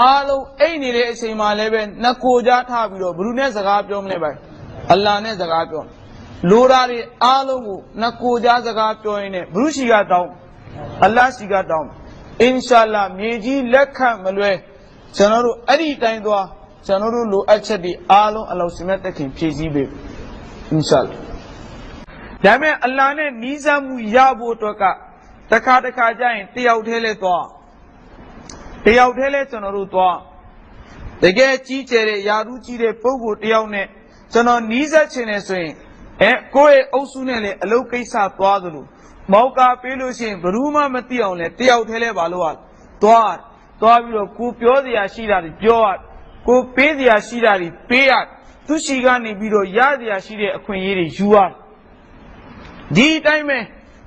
အားလုံးအိတ်နေတဲ့အချိန်မှာလည်းပဲနှစ်ကိုကြားထားပြီးတော့ဘယ်သူနဲ့စကားပြောမလဲပဲအလ္လာဟ်နဲ့စကားပြောလိုတာတွေအားလုံးကိုနှစ်ကိုကြားစကားပြောရင်လည်းဘုရုရှိကတောင်းအလ္လာဟ်ရှိကတောင်းအင်ရှာအလ္လာဟ်မြေကြီးလက်ခံမလွဲကျွန်တော်တို့အဲ့ဒီတိုင်းသွားကျွန်တော်တို့လိုအပ်ချက်တွေအားလုံးအလောစင်မဲ့တက်ခင်ဖြည့်ဆည်းပေးအင်ရှာအလ္လာဟ်ဒါပေမဲ့အလ္လာဟ်နဲ့နီးစပ်မှုရဖို့အတွက်ကတစ်ခါတစ်ခါကျရင်တယောက်တည်းလဲသွား တယောက်တည်းလဲကျွန်တော်တို့သွားတကယ်ကြီးကျယ်တဲ့ယာရုကြီးတဲ့ပုဂ္ဂိုလ်တယောက်နဲ့ကျွန်တော်နီးစပ်ချင်တယ်ဆိုရင်အဲကိုယ့်ရဲ့အုပ်စုနဲ့လည်းအလုပ်ကိစ္စသွားသလိုမောက်ကာပေးလို့ရှိရင်ဘယ်သူမှမသိအောင်လဲတယောက်တည်းလဲပါလို့ရသွားသွားပြီးတော့ကိုပြောစရာရှိတာတွေပြောရကိုပေးစရာရှိတာတွေပေးရသူရှိကနေပြီးတော့ရစရာရှိတဲ့အခွင့်အရေးတွေယူရဒီအတိုင်းပဲ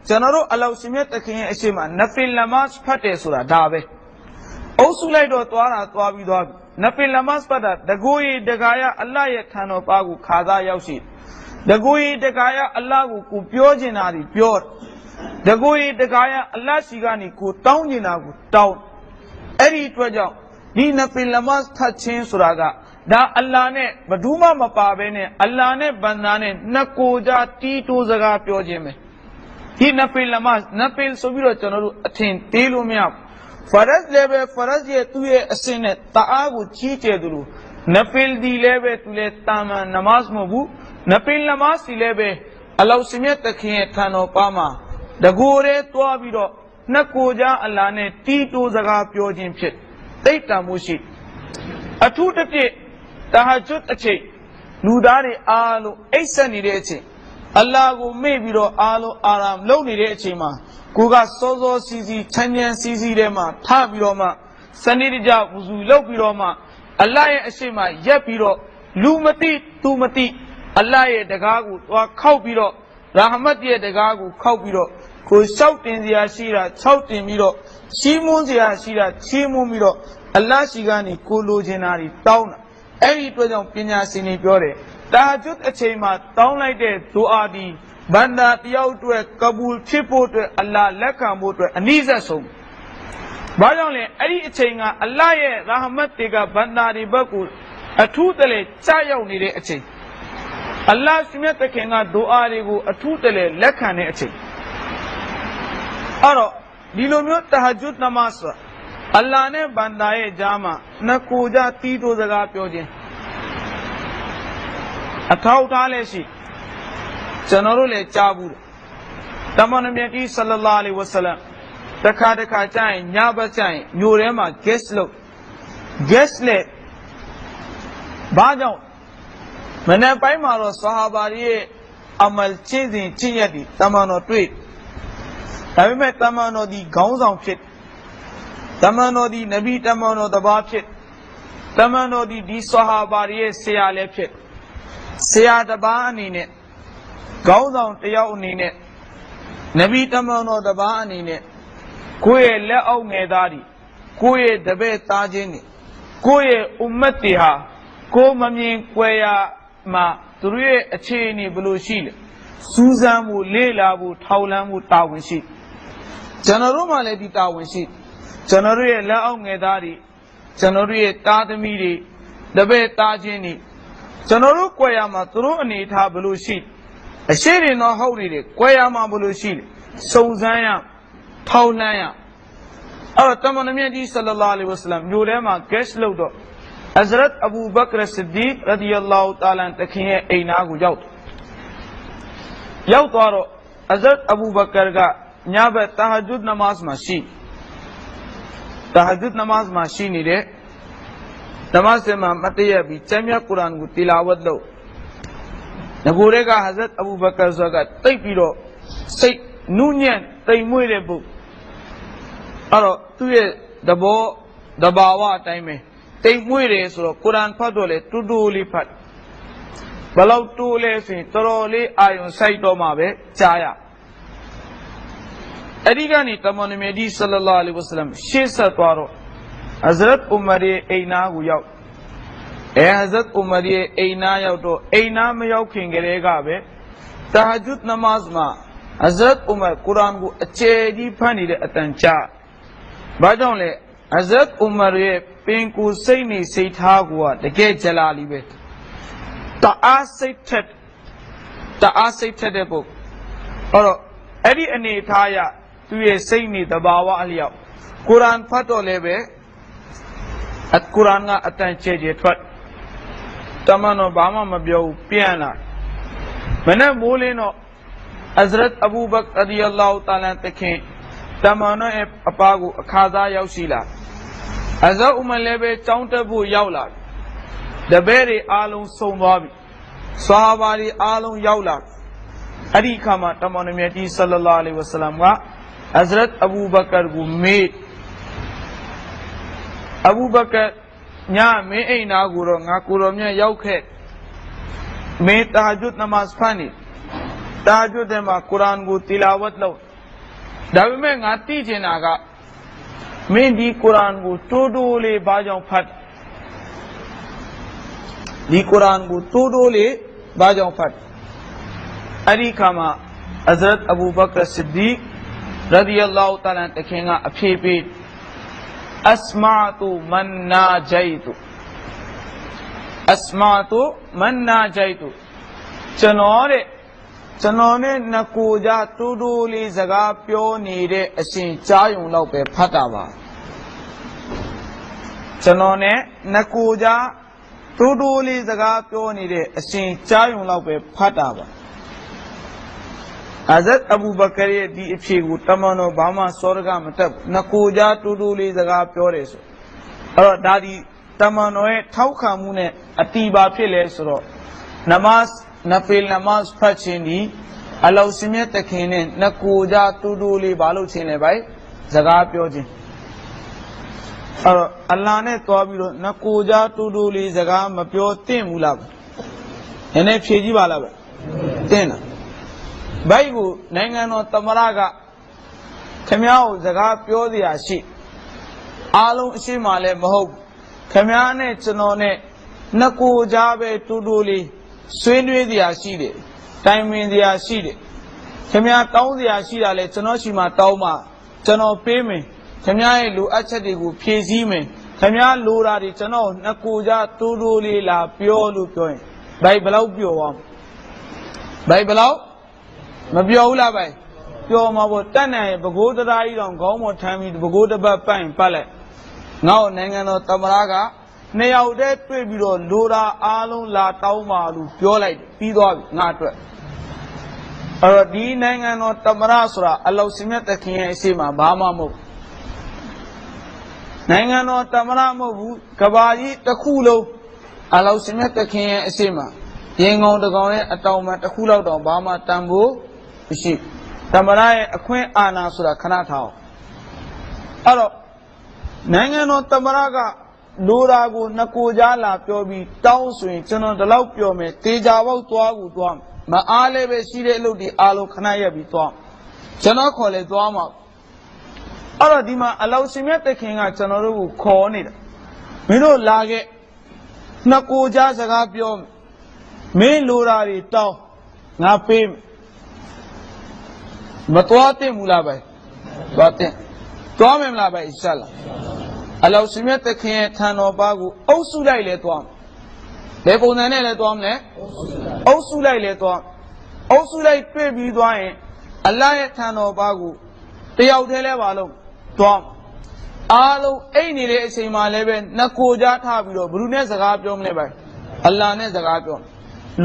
ကျွန်တော်တို့အလောက်ရှင်မြတ်တခင်ရဲ့အရှိမနဖီလမတ်ဖတ်တယ်ဆိုတာဒါပဲ အုပ်စုလိုက်တော့သွားတာသွားပြီးသွားပြီနဖီလမတ်ပတ်တာတကိုရီတကာယအလ္လာဟ်ရဲ့ထံတော်ပါကိုခါသားရောက်ရှိတကိုရီတကာယအလ္လာဟ်ကိုကိုပြောချင်တာဒီပြောတကိုရီတကာယအလ္လာဟ်ရှိကနေကိုတောင်းချင်တာကိုတောင်းအဲ့ဒီအတွက်ကြောင့်ဒီနဖီလမတ်ထတ်ချင်းဆိုတာကဒါအလ္လာဟ်နဲ့ဘယ်သူမှမပါဘဲနဲ့အလ္လာဟ်နဲ့ဘန္တာနဲ့နှစ်ကိုကြတီးတိုးစကားပြောခြင်းပဲဒီနဖီလမတ်နဖီလ်ဆိုပြီးတော့ကျွန်တော်တို့အထင်သေးလို့မရဘူး ဖရတ်လည်းပဲဖရတ်ရဲ့သူ့ရဲ့အစင်းနဲ့တအားကိုကြီးကျယ်သူလို့နဖီလ်ဒီလည်းပဲသူလည်းတာမန်နမတ်မဟုတ်ဘူးနဖီလ်နမတ်စီလည်းပဲအလောစမြတ်တခင်ရဲ့ထံတော်ပါမှာတကိုယ်တည်းသွားပြီးတော့နှစ်ကိုကြားအလာနဲ့တီးတိုးစကားပြောခြင်းဖြစ်တိတ်တံမှုရှိအထူးတစ်ပြည့်တဟဂျွတ်အချိန်လူသားတွေအားလုံးအိပ်ဆက်နေတဲ့အချိန် အလ္လာဟ်ကိုမေ့ပြီးတော့အားလုံးအာရမ်လုပ်နေတဲ့အချိန်မှာကိုကစောစောစီစီချမ်းချမ်းစီစီထဲမှာထပြီးတော့မှစနစ်တကျဝူဇူလုပ်ပြီးတော့မှအလ္လာဟ်ရဲ့အရှိမရက်ပြီးတော့လူမသိသူမသိအလ္လာဟ်ရဲ့တကားကိုသွားခောက်ပြီးတော့ရာဟမတ်ရဲ့တကားကိုခောက်ပြီးတော့ကိုလျှောက်တင်စရာရှိတာ၆တင်ပြီးတော့ချီးမွမ်းစရာရှိတာချီးမွမ်းပြီးတော့အလ္လာဟ်ရှိကနေကိုလိုချင်တာတွေတောင်းတာအဲ့ဒီအတွက်ကြောင့်ပညာရှင်တွေပြောတယ် တာဂျွတ်အချိန်မှာတောင်းလိုက်တဲ့ဒူအာဒီဘန္တာတယောက်အတွက်ကဘူလ်ဖြစ်ဖို့အတွက်အလ္လာဟ်လက်ခံဖို့အတွက်အနည်းဆက်ဆုံးဘာကြောင့်လဲအဲ့ဒီအချိန်ကအလ္လာဟ်ရဲ့ရာဟမတ်တွေကဘန္တာတွေဘက်ကိုအထူးတလဲကြားရောက်နေတဲ့အချိန်အလ္လာဟ်ရှင်မြတ်တခင်ကဒူအာတွေကိုအထူးတလဲလက်ခံတဲ့အချိန်အဲ့တော့ဒီလိုမျိုးတဟဂျွတ်နမတ်ဆိုတာအလ္လာဟ်နဲ့ဘန္တာရဲ့ကြားမှာနှစ်ကိုကြတီးတိုးစကားပြောခြင်း အထောက်ထားလည်းရှိကျွန်တော်တို့လည်းကြားဘူးတယ်တမန်တော်မြတ်ကြီးဆလ္လာလာအလိုင်ဝဆလမ်တစ်ခါတစ်ခါကြာရင်ညဘက်ကြာရင်မြို့ထဲမှာ guest လုပ် guest လက်ဘာကြောင့်မနေ့ပိုင်းမှာတော့ဆဟာဘာတွေရဲ့အမလ်ချင်းစဉ်ချင်းရက်ဒီတမန်တော်တွေ့ဒါပေမဲ့တမန်တော်ဒီခေါင်းဆောင်ဖြစ်တမန်တော်ဒီနဗီတမန်တော်တပါးဖြစ်တမန်တော်ဒီဒီဆဟာဘာတွေရဲ့ဆရာလည်းဖြစ် ဆရာတပါးအနေနဲ့ခေါင်းဆောင်တယောက်အနေနဲ့နဗီတမန်တော်တပါးအနေနဲ့ကိုယ့်ရဲ့လက်အောက်ငယ်သားတွေကိုယ့်ရဲ့တပည့်သားချင်းတွေကိုယ့်ရဲ့ဥမ္မတ်တွေဟာကိုယ်မမြင်ကွယ်ရာမှာသူတို့ရဲ့အခြေအနေဘယ်လိုရှိလဲစူးစမ်းမှုလေ့လာမှုထောက်လန်းမှုတာဝန်ရှိကျွန်တော်တို့မှလည်းဒီတာဝန်ရှိကျွန်တော်တို့ရဲ့လက်အောက်ငယ်သားတွေကျွန်တော်တို့ရဲ့တားသမီးတွေတပည့်သားချင်းတွေ ကျွန်တော်တို့ကြွယ်ရမှာသူတို့အနေထားဘယ်လိုရှိအရှိရင်တော့ဟုတ်နေတယ်ကြွယ်ရမှာဘယ်လိုရှိလဲစုံစမ်းရထောက်လှမ်းရအဲ့တော့တမန်တော်မြတ်ကြီးဆလ္လာလာအလိုင်ဝဆလမ်မြို့ထဲမှာ guest လုပ်တော့ Hazrat Abu Bakr Siddiq radiyallahu ta'ala တခင်ရဲ့အိမ်သားကိုရောက်တယ်ရောက်သွားတော့ Hazrat Abu Bakr ကညဘက်တာဟဂျွတ်နမတ်မှာရှိတာဟဂျွတ်နမတ်မှာရှိနေတဲ့ နမတ်စမှာမတည့်ရပြီးကျမ်းမြတ်ကုရ်အာန်ကိုတီလာဝတ်လုပ်ငကိုရဲက Hazrat Abu Bakr ဆိုကတိတ်ပြီးတော့စိတ်နုညံ့တိမ်မွေ့တဲ့ပုအဲ့တော့သူ့ရဲ့သဘောတဘာဝအတိုင်းပဲတိမ်မွေ့တယ်ဆိုတော့ကုရ်အာန်ဖတ်တော့လေတူတူလေးဖတ်ဘယ်လောက်တူလဲဆိုရင်တော်တော်လေးအာယုံစိုက်တော့မှပဲကြားရအဲ့ဒီကနေတမန်တော်မြတ်ကြီးဆလ္လာလာအလိုင်ဝဆလမ်ရှေ့ဆက်သွားတော့ ဟဇရတ်ဥမာရဲ့အိမ်နာကိုရောက်အဲဟဇရတ်ဥမာရဲ့အိမ်နာရောက်တော့အိမ်နာမရောက်ခင်ကလေးကပဲတဟဂျွတ်နမတ်မှာဟဇရတ်ဥမာကုရ်အာန်ကိုအကျယ်ကြီးဖတ်နေတဲ့အတန်ကြားဘာကြောင့်လဲဟဇရတ်ဥမာရဲ့ပင်ကိုယ်စိတ်နေစိတ်ထားကိုကတကယ်ကြလာလီပဲတအားစိတ်ထက်တအားစိတ်ထက်တဲ့ပုဂ္ဂိုလ်အဲ့တော့အဲ့ဒီအနေထားရသူရဲ့စိတ်နေတဘာဝအလျောက်ကုရ်အာန်ဖတ်တော့လည်းပဲ အကုရ်အာန်ကအတန်ကျဲကျဲထွက်တမန်တော်ဘာမှမပြောဘူးပြန်လာမနဲ့မိုးလင်းတော့ Hazrat Abu Bakr radiyallahu ta'ala တခင်တမန်တော်ရဲ့အပါကိုအခါသားရောက်ရှိလာအဇတ်ဥမလည်းပဲကြောင်းတက်ဖို့ရောက်လာတပည့်တွေအားလုံးစုံသွားပြီဆာဟာဘာတွေအားလုံးရောက်လာအဲ့ဒီအခါမှာတမန်တော်မြတ်ကြီးဆလ္လာလာအလိုင်ဝဆလမ်က Hazrat Abu Bakr ကိုမေး အဘူဘကရညမင်းအိမ်နာကိုတော့ငါကိုတော်မြတ်ရောက်ခဲ့မင်းတာဂျွတ်နမတ်ဖတ်နေတာဂျွတ်တဲ့မှာကုရ်အာန်ကိုတီလာဝတ်လုပ်ဒါပေမဲ့ငါသိချင်တာကမင်းဒီကုရ်အာန်ကိုတိုးတိုးလေးဘာကြောင့်ဖတ်ဒီကုရ်အာန်ကိုတိုးတိုးလေးဘာကြောင့်ဖတ်အဲ့ဒီခါမှာ Hazrat Abu Bakr Siddiq radiyallahu ta'ala တခင်ကအဖြေပေး asma'tu man najaitu asma'tu man najaitu ကျွန်တော်တဲ့ကျွန်တော်နဲ့ငကိုကြတူတူလေးစကားပြောနေတဲ့အရှင်ကြားယုံတော့ပဲဖတ်တာပါကျွန်တော်နဲ့ငကိုကြတူတူလေးစကားပြောနေတဲ့အရှင်ကြားယုံတော့ပဲဖတ်တာပါ အဇတ်အဘူဘကရရဲ့ဒီအဖြေကိုတမန်တော်ဘာမှစောရကမတက်ဘူး။ငကိုကြားတူတူလေးစကားပြောတယ်ဆို။အဲ့တော့ဒါဒီတမန်တော်ရဲ့ထောက်ခံမှုနဲ့အတီးပါဖြစ်လဲဆိုတော့နမတ်နဖီလ်နမတ်ဖတ်ခြင်းဒီအလောစင်မြတ်တခင်နဲ့ငကိုကြားတူတူလေးဘာလို့ခြင်းလဲဗျ။စကားပြောခြင်း။အဲ့တော့အလ္လာဟ်နဲ့တွားပြီးတော့ငကိုကြားတူတူလေးစကားမပြောသင့်ဘူးလား။နည်းနည်းဖြေကြည့်ပါလားဗျ။သင့်လား။ ဘိုက်ကိုနိုင်ငံတော်သမရကခမည်းကိုစကားပြောเสียရှိအားလုံးအရှိမလည်းမဟုတ်ခမည်းနဲ့ကျွန်တော်နဲ့နှစ်ကိုကြားပဲတူတူလေးဆွေးနွေးเสียရှိတယ်တိုင်ပင်เสียရှိတယ်ခမည်းတောင်းเสียရှိတာလဲကျွန်တော်ရှိမှတောင်းမှကျွန်တော်ပေးမယ်ခမည်းရဲ့လိုအပ်ချက်တွေကိုဖြည့်ဆည်းမယ်ခမည်းလိုတာတွေကျွန်တော်နှစ်ကိုကြားတူတူလေးလာပြောလို့ပြောရင်ဘိုက်ဘယ်လောက်ပြောအောင်ဘိုက်ဘယ်လောက် မပြောဘူးလားဗျပြောမှာပေါ့တက်နိုင်ဘကိုးတရားကြီးတောင်ခေါင်းပေါ်ထမ်းပြီးဘကိုးတစ်ပတ်ပိုင်ပတ်လိုက်ငါ့ကိုနိုင်ငံတော်တမရကနှစ်ယောက်တည်းတွေ့ပြီးတော့လိုတာအားလုံးလာတောင်းပါလို့ပြောလိုက်တယ်ပြီးသွားပြီငါအတွက်အဲ့တော့ဒီနိုင်ငံတော်တမရဆိုတာအလောစင်မြတ်တခင်ရဲ့အရှိမဘာမှမဟုတ်ဘူးနိုင်ငံတော်တမရမဟုတ်ဘူးကဘာကြီးတစ်ခုလုံးအလောစင်မြတ်တခင်ရဲ့အရှိမရင်ကောင်တကောင်ရဲ့အတောင်မှတစ်ခုလောက်တောင်ဘာမှတန်ဖို့ မရှိသမရရဲ့အခွင့်အာဏာဆိုတာခဏထားအောင်အဲ့တော့နိုင်ငံတော်သမရကလိုရာကိုနှစ်ကိုကြားလာပြောပြီးတောင်းဆိုရင်ကျွန်တော်ဒီလောက်ပြောမယ်တေချာပေါက်သွားကူသွားမအားလည်းပဲရှိတဲ့အလုပ်တွေအားလုံးခဏရက်ပြီးသွားကျွန်တော်ခေါ်လဲသွားမှာအဲ့တော့ဒီမှာအလောရှင်မြတ်တခင်ကကျွန်တော်တို့ကိုခေါ်နေတာမင်းတို့လာခဲ့နှစ်ကိုကြားစကားပြောမင်းလိုရာတွေတောင်းငါပေးမယ် မတော်တင်ဘူးလားပဲသွားတင်သွားမယ်မလားပဲအင်ရှာလာအလောရှင်မြတ်တခင်ရဲ့ထံတော်ပါကိုအုပ်စုလိုက်လဲသွားဘယ်ပုံစံနဲ့လဲသွားမလဲအုပ်စုလိုက်လဲသွားအုပ်စုလိုက်တွေ့ပြီးသွားရင်အလ္လာဟ်ရဲ့ထံတော်ပါကိုတယောက်တည်းလဲပါလို့သွားအားလုံးအိတ်နေတဲ့အချိန်မှာလည်းပဲနှစ်ကိုကြားထားပြီးတော့ဘယ်သူနဲ့စကားပြောမလဲပဲအလ္လာဟ်နဲ့စကားပြော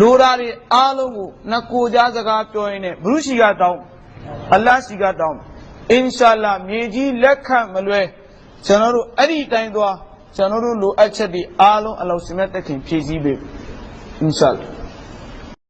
လိုရာတွေအားလုံးကိုနှစ်ကိုကြားစကားပြောရင်းနဲ့ဘုရုရှိကတောင်း အလ္လာဟ်ရှိကတောင်းအင်ရှာလာမြေကြီးလက်ခံမလွဲကျွန်တော်တို့အဲ့ဒီတိုင်းသွားကျွန်တော်တို့လိုအပ်ချက်တွေအားလုံးအလောစင်မဲ့တက်ခင်ဖြည့်ဆည်းပေးအင်ရှာလာ